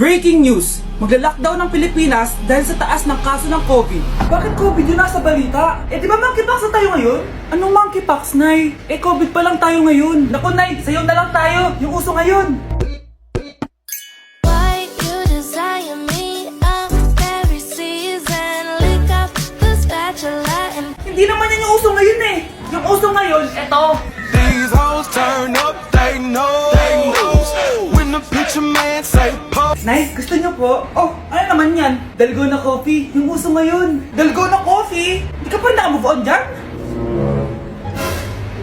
Breaking news! Magla-lockdown ng Pilipinas dahil sa taas ng kaso ng COVID. Bakit COVID yun nasa balita? Eh di ba monkeypox na tayo ngayon? Anong monkeypox, Nay? Eh COVID pa lang tayo ngayon. Naku, Nay, sayo na lang tayo. Yung uso ngayon. Hindi naman yan yung uso ngayon eh. Yung uso ngayon, eto. Nay, gusto niyo po? Oh, ano naman yan? Dalgona coffee. Yung uso ngayon. Dalgona coffee? Hindi ka pa na-move on dyan?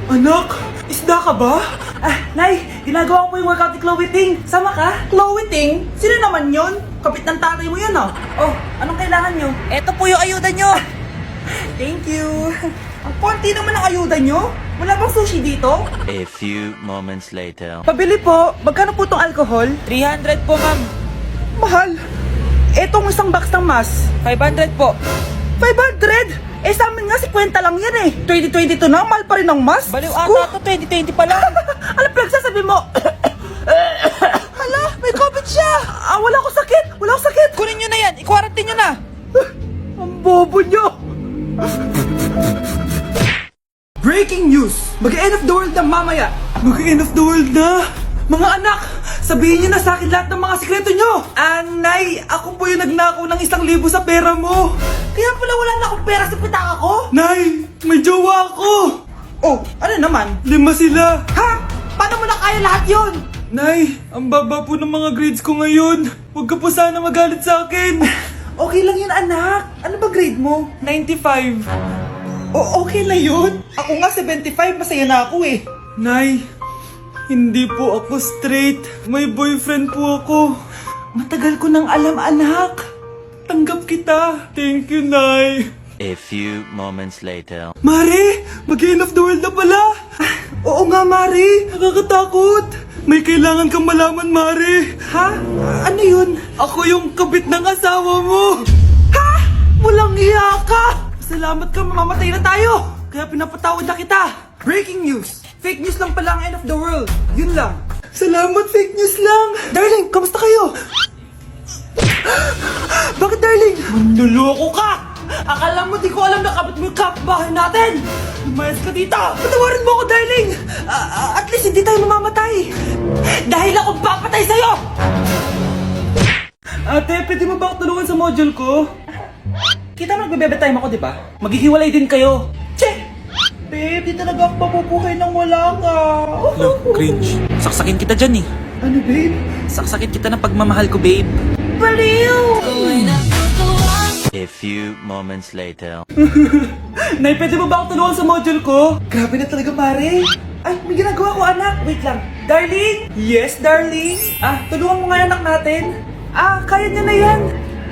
Anak, isda ka ba? Ah, Nay, ginagawa ko po yung workout ni Chloe Ting. Sama ka? Chloe Ting? Sino naman yon? Kapit ng tatay mo yan ah. Oh, anong kailangan nyo? Eto po yung ayuda nyo. Thank you. Ang konti naman ang ayuda nyo. Wala bang sushi dito? A few moments later. Pabili po. Magkano po tong alcohol? 300 po, ma'am. Mahal. Etong isang box ng mas. 500 po. 500? Eh sa amin nga 50 lang yan eh. 2022 na, mahal pa rin ang mas. Baliw ata to, 2020 pa lang. ano pinagsasabi mo? Hala, may COVID siya. Ah, wala ko sakit. Wala ko sakit. Kunin nyo na yan. I-quarantine nyo na. ang bobo nyo. Breaking news! Mag-end of the world na mamaya! Mag-end of the world na! Mga anak! Sabihin niyo na sa akin lahat ng mga sikreto nyo! Anay! Ako po yung nagnakaw ng isang libo sa pera mo! Kaya pala wala na akong pera sa pitaka ko? Nay! May jowa ako! Oh, ano naman? Lima sila! Ha? Paano mo na kaya lahat yon? Nay, ang baba po ng mga grades ko ngayon. Huwag ka po sana magalit sa akin. Okay lang yun, anak. Ano ba grade mo? 95. O okay na yun? Ako nga 75, masaya na ako eh. Nay, hindi po ako straight. May boyfriend po ako. Matagal ko nang alam, anak. Tanggap kita. Thank you, Nay. A few moments later. Mari, mag-end of the world na pala. Oo nga, Mari. Nakakatakot. May kailangan kang malaman, Mari. Ha? Ano yun? Ako yung kabit ng asawa mo. Ha? Walang iya ka. Salamat ka, mamamatay na tayo. Kaya pinapatawad na kita. Breaking news. Fake news lang pala ang end of the world. Yun lang. Salamat, fake news lang. Darling, kamusta kayo? Bakit, darling? Manluloko ka! Akala mo di ko alam na kapit mo yung kapbahay natin! Lumayas ka dito! Patawarin mo ako, darling! Ah, ah, at least hindi tayo mamamatay! Dahil ako papatay sa'yo! Ate, pwede mo ba ako tulungan sa module ko? Kita mo nagbe-bebe time ako, di ba? Maghihiwalay din kayo. Babe, di talaga ako mabubuhay nang wala ka. Look, cringe. Saksakin kita dyan eh. Ano, babe? Saksakin kita ng pagmamahal ko, babe. Baliw! A few moments later. Nay, pwede mo ba ako tulungan sa module ko? Grabe na talaga, pare. Ay, may ginagawa ko, anak. Wait lang. Darling? Yes, darling? Ah, tulungan mo nga yung anak natin. Ah, kaya niya na yan.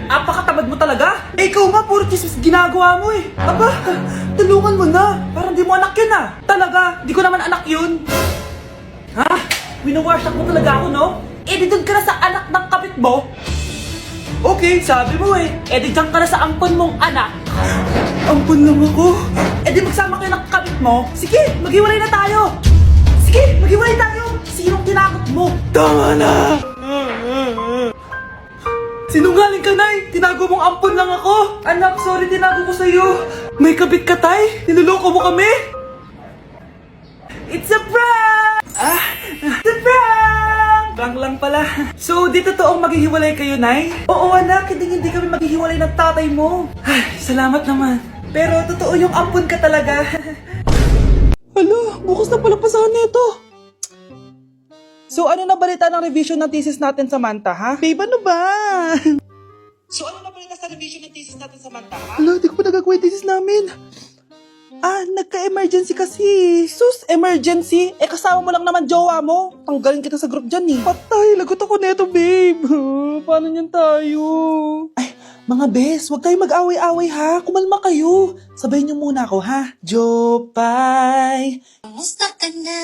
Apakatamad mo talaga. Eh, ikaw nga, puro chismis ginagawa mo eh. Aba, tulungan mo na. Parang di mo anak yun ah. Talaga, di ko naman anak yun. Ha? Winawasak mo talaga ako, no? Eh, di doon ka na sa anak ng kapit mo. Okay, sabi mo eh. Eh, di ka na sa ampon mong anak. Ampon lang ako. Eh, di magsama kayo ng kapit mo. Sige, maghiwalay na tayo. Sige, maghiwalay tayo. Sinong tinakot mo? Tama na! Sinungaling ka, Nay! Tinago mong ampon lang ako! Anak, sorry, tinago ko sa'yo! May kabit ka, Tay? Niloloko mo kami? It's a prank! Ah, it's a prank! Prank lang pala. So, di totoong maghihiwalay kayo, Nay? Oo, anak, hindi hindi kami maghihiwalay ng tatay mo. Ay, salamat naman. Pero totoo yung ampon ka talaga. Alo, bukas na palang pasahan nito. So ano na balita ng revision ng thesis natin sa Manta, ha? Babe, ano ba? So ano na balita sa revision ng thesis natin sa Manta, ha? Ala, di ko pa nagagawa yung thesis namin. Ah, nagka-emergency kasi. Sus, emergency? Eh, kasama mo lang naman jowa mo. Tanggalin kita sa group dyan eh. Patay, lagot ako neto, babe. Paano niyan tayo? Ay, mga bes, huwag kayo mag-away-away ha. Kumalma kayo. Sabayin niyo muna ako ha. Jopay. Kamusta ka na?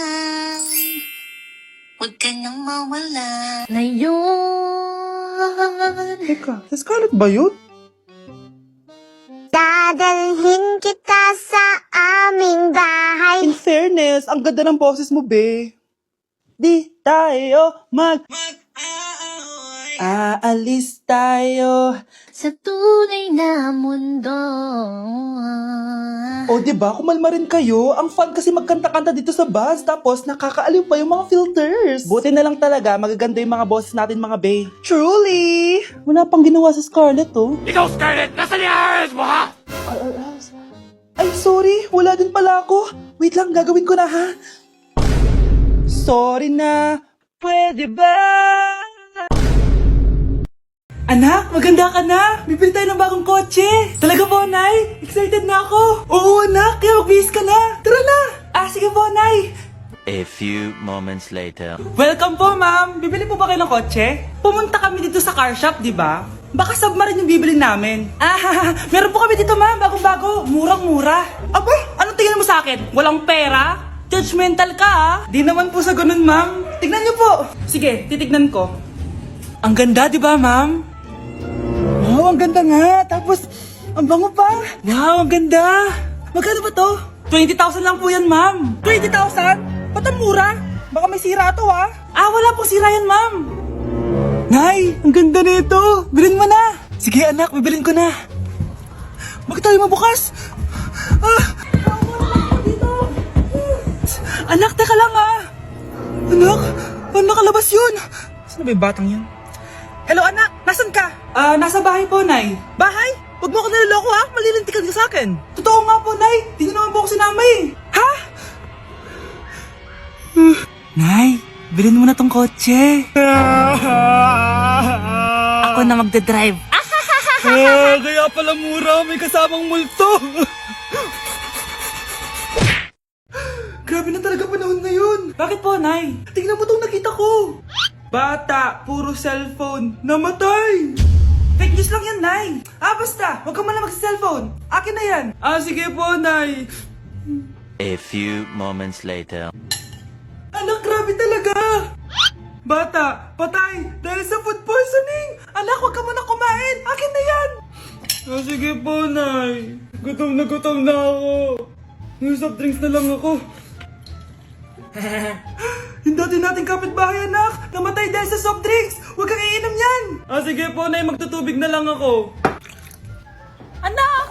Nang mawala Ngayon Teka, sa Scarlett ba yun? Dadalhin kita sa aming bahay. In fairness, ang ganda ng boses mo, be. Di tayo mag... Mag-aaway. Aalis tayo. Sa tunay na mundo O, di ba? Kumalma rin kayo. Ang fun kasi magkanta-kanta dito sa bus. Tapos, nakakaaliw pa yung mga filters. Buti na lang talaga, magaganda yung mga bosses natin, mga bay. Truly! Wala pang ginawa sa Scarlett, oh. Ikaw, Scarlett! Nasa liyares mo, ha? Ay, sorry. Wala din pala ako. Wait lang, gagawin ko na, ha? Sorry na. Pwede ba? Anak, maganda ka na. Bibili tayo ng bagong kotse. Talaga po, Nay? Excited na ako. Oo, anak. Kaya magbihis ka na. Tara na. Ah, sige po, Nay. A few moments later. Welcome po, ma'am. Bibili po ba kayo ng kotse? Pumunta kami dito sa car shop, di ba? Baka submarine yung bibili namin. Ah, meron po kami dito, ma'am. Bagong-bago. Murang-mura. Aba, anong tingin mo sa akin? Walang pera? Judgmental ka, ah. Di naman po sa ganun, ma'am. Tignan niyo po. Sige, titignan ko. Ang ganda, di ba, ma'am? Wow, ang ganda nga. Tapos, ang bango pa. Wow, ang ganda. Magkano ba to? 20,000 lang po yan, ma'am. 20,000? Ba't ang mura? Baka may sira to, ah. Ah, wala pong sira yan, ma'am. Nay, ang ganda nito. Bilhin mo na. Sige, anak, bibilin ko na. Bakit tayo mabukas? Ah, Anak, teka lang ah. Anak, paano nakalabas yun? Saan ba yung batang yun? Hello anak, nasan ka? Ah, nasa bahay po, Nay. Bahay? Huwag mo ako niloloko ha, malilintikan ka sa akin. Totoo nga po, Nay. Di niyo naman po ako sinama eh. Ha? Nay, bilhin mo na tong kotse. Ako na magdadrive. Ah, kaya pala mura, may kasamang multo. Grabe na talaga panahon ngayon. Bakit po, Nay? Tingnan mo tong nakita ko. Bata, puro cellphone, namatay. Fake news lang yan, Nay. Ah, basta, huwag ka man lang mag-cellphone. Akin na yan. Ah, sige po, Nay. A few moments later. Anak, grabe talaga. Bata, patay dahil sa food poisoning. Anak, huwag ka muna kumain. Akin na yan. Ah, sige po, Nay. Gutom na gutom na ako. May soft drinks na lang ako. Yung dati nating kapitbahay, anak. Namatay dahil sa soft drinks. Huwag kang iinom yan. Ah, sige po, Nay. Magtutubig na lang ako. Anak!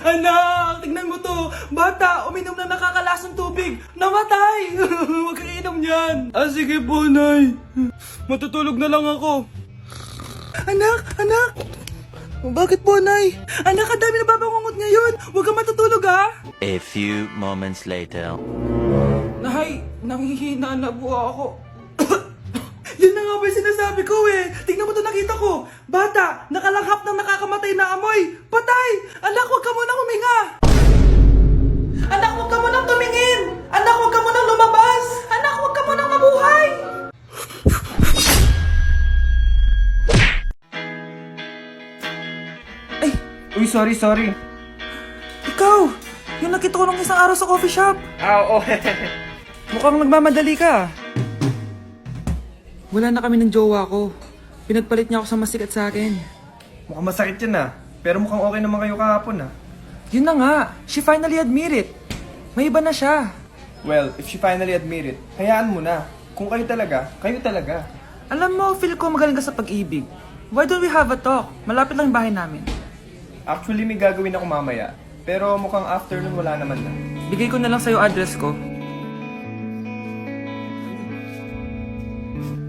Anak! Tignan mo to! Bata, uminom na nakakalasang tubig! Namatay! Huwag kang inom yan! Ah, sige po, Nay. Matutulog na lang ako. Anak! Anak! Bakit po, Nay? Anak, ang dami na babangungot ngayon! Huwag kang matutulog, ha? A few moments later. Nay, nanghihina na po ako. Yun na nga ba sinasabi ko eh. Tingnan mo to nakita ko. Bata, nakalanghap ng nakakamatay na amoy. Patay! Anak, huwag ka munang huminga. Anak, huwag ka munang tumingin. Anak, huwag ka munang lumabas. Anak, huwag ka munang mabuhay. Ay, Uy, sorry, sorry. ikaw! Yung nakita ko nung isang araw sa coffee shop. Ah, oo. Mukhang nagmamadali ka. Wala na kami ng jowa ko. Pinagpalit niya ako sa mas sikat sa akin. mukhang masakit yan ah. Pero mukhang okay naman kayo kahapon ah. Yun na nga, she finally admit it. May iba na siya. Well, if she finally admit it, hayaan mo na. Kung kayo talaga, kayo talaga. Alam mo, feel ko magaling ka sa pag-ibig. Why don't we have a talk? Malapit lang yung bahay namin. Actually, may gagawin ako mamaya. Pero mukhang afternoon wala naman na. Bigay ko na lang sa'yo address ko.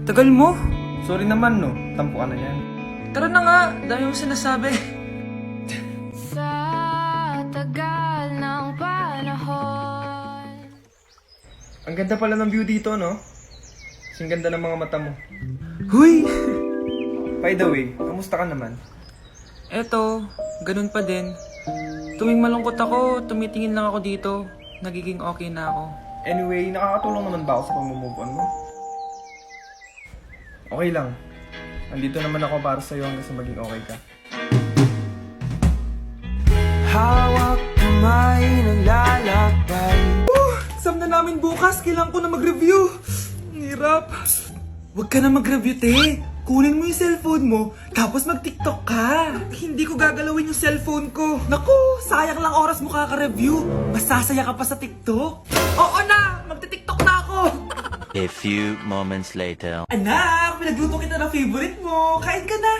Tagal mo. Sorry naman no, tampo ka na yan. Tara na nga, dami mo sinasabi. Sa tagal ng panahon Ang ganda pala ng view dito, no? Kasing ganda ng mga mata mo. Huy! By the way, kamusta ka naman? Eto, ganun pa din. Tuwing malungkot ako, tumitingin lang ako dito. Nagiging okay na ako. Anyway, nakakatulong naman ba ako sa pag-move on mo? Okay lang. Nandito naman ako para sa'yo hanggang sa maging okay ka. Hawak kamay naglalakbay uh, Exam na namin bukas, kailangan ko na mag-review. Ang Hirap. Huwag ka na mag-review, te. Kunin mo yung cellphone mo, tapos mag-tiktok ka. Hindi ko gagalawin yung cellphone ko. Naku, sayang lang oras mo kaka-review. Masasaya ka pa sa tiktok. Oo na, magti-tiktok na ako. A few moments later. Anak, nagluto kita ng favorite mo. Kain ka na.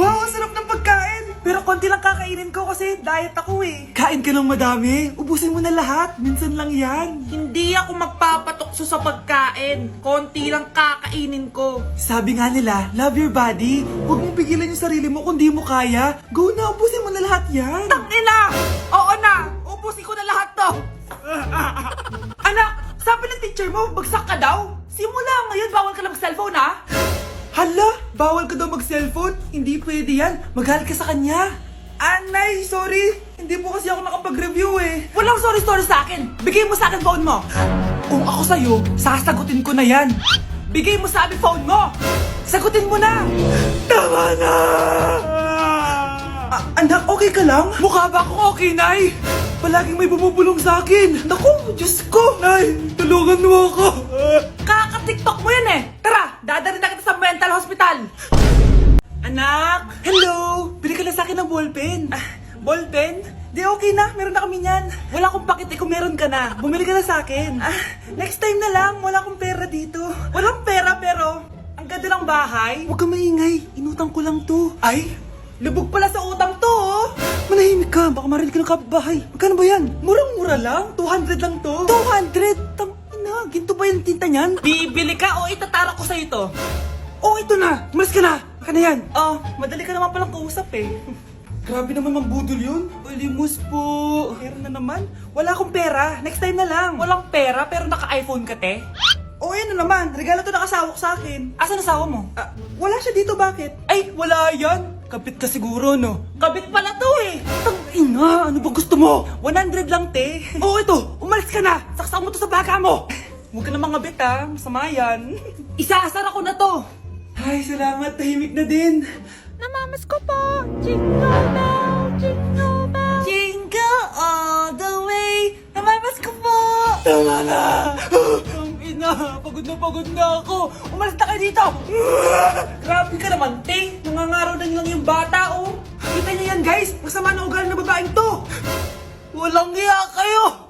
Wow, sarap ng pagkain. Pero konti lang kakainin ko kasi diet ako eh. Kain ka ng madami. Ubusin mo na lahat. Minsan lang yan. Hindi ako magpapatukso sa pagkain. Konti lang kakainin ko. Sabi nga nila, love your body. Huwag mong pigilan yung sarili mo kung di mo kaya. Go na, ubusin mo na lahat yan. Ina! Oo na! Ubusin ko na lahat to! Anak, sabi ng teacher mo, bagsak ka daw. Simula ngayon, bawal ka lang mag-cellphone ha? Bawal ka daw mag-cellphone? Hindi pwede yan. Magalit ka sa kanya. Anay, sorry. Hindi po kasi ako nakapag-review eh. Walang sorry-sorry sa akin. Bigay mo sa akin phone mo. Kung ako sa'yo, sasagutin ko na yan. Bigay mo sa akin phone mo. Sagutin mo na. Tama na. Ah, anak, okay ka lang? Mukha ba akong okay, Nay? Palaging may bumubulong sa akin. Naku, Diyos ko! Nay, tulungan mo ako. Kaka-tiktok mo yan eh! Tara! Dadalhin na kita mental hospital! Anak! Hello! Bili ka na sa akin ng ballpen. Ah, ballpen? Di okay na, meron na kami niyan. Wala akong pakit eh kung meron ka na. Bumili ka na sa akin. Ah, next time na lang, wala akong pera dito. Walang pera pero, ang ganda ng bahay. Huwag ka maingay, inutang ko lang to. Ay, lubog pala sa utang to oh. Manahimik ka, baka marinig ka ng kapitbahay. Magkano ba yan? Murang-mura lang, 200 lang to. 200? Tang ina, ginto ba yung tinta niyan? Bibili ka o itatara ko sa'yo to? Oh, ito na! Umalis ka na! Baka na yan! Oh, madali ka naman palang kausap eh. Grabe naman mambudol yun. Ulimus po. Meron na naman. Wala akong pera. Next time na lang. Walang pera pero naka-iPhone ka te? Oh, na naman. Regalo to ng asawa ko sa akin. Asan asawa mo? Ah, wala siya dito. Bakit? Ay, wala yan. Kapit ka siguro, no? Kabit pala to eh! Tang ina, ano ba gusto mo? 100 lang, te. Oh, ito. Umalis ka na. Saksak mo to sa baka mo. Huwag ka na mga bit, ha. Masama yan. Isasara ko na to! Ay, salamat. Tahimik na din. Namamas ko po. Jingle bell, jingle bell. Jingle all the way. Namamas ko po. Tama na. Ang ina, pagod na pagod na ako. Umalis na kayo dito. Grabe ka naman, te. Nangangaraw na lang yung bata, oh. Kita niyo yan, guys. Masama na ugali ng babaeng to. Walang iya kayo.